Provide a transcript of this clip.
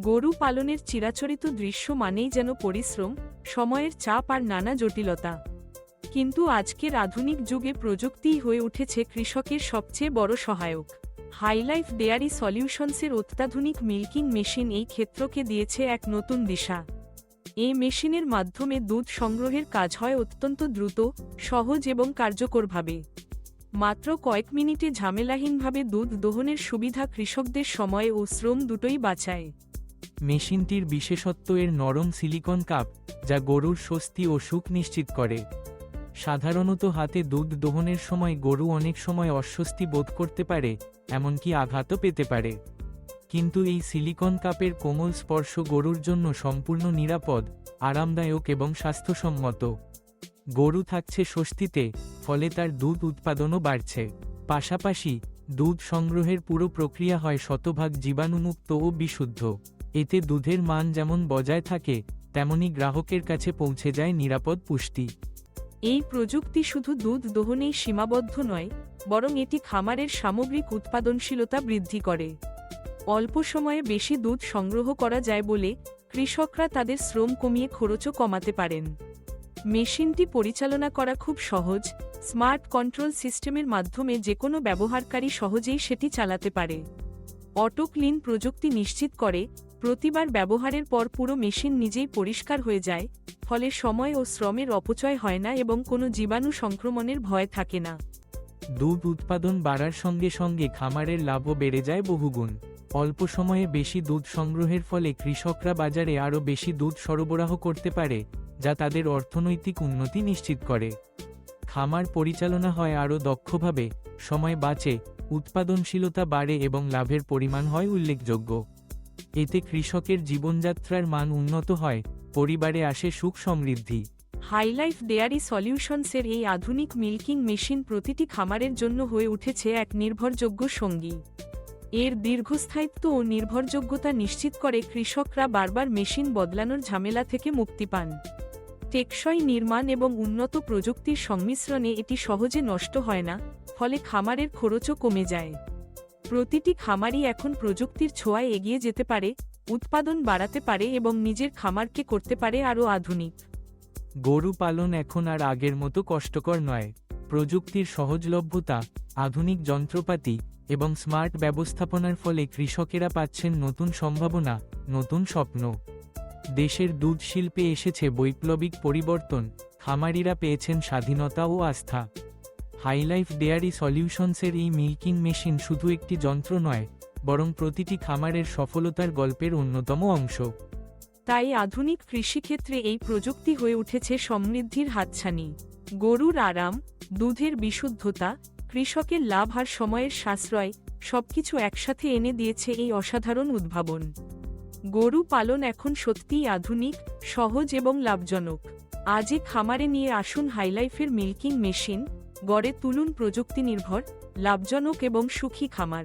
গরু পালনের চিরাচরিত দৃশ্য মানেই যেন পরিশ্রম, সময়ের চাপ আর নানা জটিলতা। কিন্তু আজকের আধুনিক যুগে প্রযুক্তিই হয়ে উঠেছে কৃষকের সবচেয়ে বড় সহায়ক। হাইলাইফ ডেয়ারি সলিউশনসের অত্যাধুনিক মিল্কিং মেশিন এই ক্ষেত্রকে দিয়েছে এক নতুন দিশা। এই মেশিনের মাধ্যমে দুধ সংগ্রহের কাজ হয় অত্যন্ত দ্রুত, সহজ এবং কার্যকরভাবে। মাত্র কয়েক মিনিটে ঝামেলাহীনভাবে দুধ দোহনের সুবিধা কৃষকদের সময় ও শ্রম দুটোই বাঁচায়। মেশিনটির বিশেষত্ব এর নরম সিলিকন কাপ, যা গরুর স্বস্তি ও সুখ নিশ্চিত করে। সাধারণত হাতে দুধ দোহনের সময় গরু অনেক সময় অস্বস্তি বোধ করতে পারে, এমনকি আঘাতও পেতে পারে। কিন্তু এই সিলিকন কাপের কোমল স্পর্শ গরুর জন্য সম্পূর্ণ নিরাপদ, আরামদায়ক এবং স্বাস্থ্যসম্মত। গরু থাকছে স্বস্তিতে, ফলে তার দুধ উৎপাদনও বাড়ছে। পাশাপাশি, দুধ সংগ্রহের পুরো প্রক্রিয়া হয় শতভাগ জীবাণুমুক্ত ও বিশুদ্ধ। এতে দুধের মান যেমন বজায় থাকে, তেমনি গ্রাহকের কাছে পৌঁছে যায় নিরাপদ পুষ্টি। এই প্রযুক্তি শুধু দুধ দোহনেই সীমাবদ্ধ নয়, বরং এটি খামারের সামগ্রিক উৎপাদনশীলতা বৃদ্ধি করে। অল্প সময়ে বেশি দুধ সংগ্রহ করা যায় বলে কৃষকরা তাদের শ্রম কমিয়ে খরচও কমাতে পারেন। মেশিনটি পরিচালনা করা খুব সহজ, স্মার্ট কন্ট্রোল সিস্টেমের মাধ্যমে যে কোনো ব্যবহারকারী সহজেই সেটি চালাতে পারে। অটো ক্লিন প্রযুক্তি নিশ্চিত করে প্রতিবার ব্যবহারের পর পুরো মেশিন নিজেই পরিষ্কার হয়ে যায়, ফলে সময় ও শ্রমের অপচয় হয় না এবং কোনো জীবাণু সংক্রমণের ভয় থাকে না। দুধ উৎপাদন বাড়ার সঙ্গে সঙ্গে খামারের লাভও বেড়ে যায় বহুগুণ। অল্প সময়ে বেশি দুধ সংগ্রহের ফলে কৃষকরা বাজারে আরও বেশি দুধ সরবরাহ করতে পারে, যা তাদের অর্থনৈতিক উন্নতি নিশ্চিত করে। খামার পরিচালনা হয় আরও দক্ষভাবে, সময় বাঁচে, উৎপাদনশীলতা বাড়ে এবং লাভের পরিমাণ হয় উল্লেখযোগ্য। এতে কৃষকের জীবনযাত্রার মান উন্নত হয়, পরিবারে আসে সুখ সমৃদ্ধি। হাইলাইফ ডেয়ারি সলিউশনসের এই আধুনিক মিল্কিং মেশিন প্রতিটি খামারের জন্য হয়ে উঠেছে এক নির্ভরযোগ্য সঙ্গী। এর দীর্ঘস্থায়িত্ব ও নির্ভরযোগ্যতা নিশ্চিত করে কৃষকরা বারবার মেশিন বদলানোর ঝামেলা থেকে মুক্তি পান। টেকসই নির্মাণ এবং উন্নত প্রযুক্তির সংমিশ্রণে এটি সহজে নষ্ট হয় না, ফলে খামারের খরচও কমে যায়। প্রতিটি খামারই এখন প্রযুক্তির ছোঁয়ায় এগিয়ে যেতে পারে, উৎপাদন বাড়াতে পারে এবং নিজের খামারকে করতে পারে আরও আধুনিক। গরু পালন এখন আর আগের মতো কষ্টকর নয়। প্রযুক্তির সহজলভ্যতা, আধুনিক যন্ত্রপাতি এবং স্মার্ট ব্যবস্থাপনার ফলে কৃষকেরা পাচ্ছেন নতুন সম্ভাবনা, নতুন স্বপ্ন। দেশের দুধ শিল্পে এসেছে বৈপ্লবিক পরিবর্তন, খামারিরা পেয়েছেন স্বাধীনতা ও আস্থা। হাইলাইফ ডেয়ারি সলিউশনসের এই মিল্কিং মেশিন শুধু একটি যন্ত্র নয়, বরং প্রতিটি খামারের সফলতার গল্পের অন্যতম অংশ। তাই আধুনিক কৃষিক্ষেত্রে এই প্রযুক্তি হয়ে উঠেছে সমৃদ্ধির হাতছানি। গরুর আরাম, দুধের বিশুদ্ধতা, কৃষকের লাভ আর সময়ের সাশ্রয়, সবকিছু একসাথে এনে দিয়েছে এই অসাধারণ উদ্ভাবন। গরু পালন এখন সত্যিই আধুনিক, সহজ এবং লাভজনক। আজই খামারে নিয়ে আসুন হাইলাইফের মিল্কিং মেশিন গড়ে তুলুন প্রযুক্তি নির্ভর লাভজনক এবং সুখী খামার।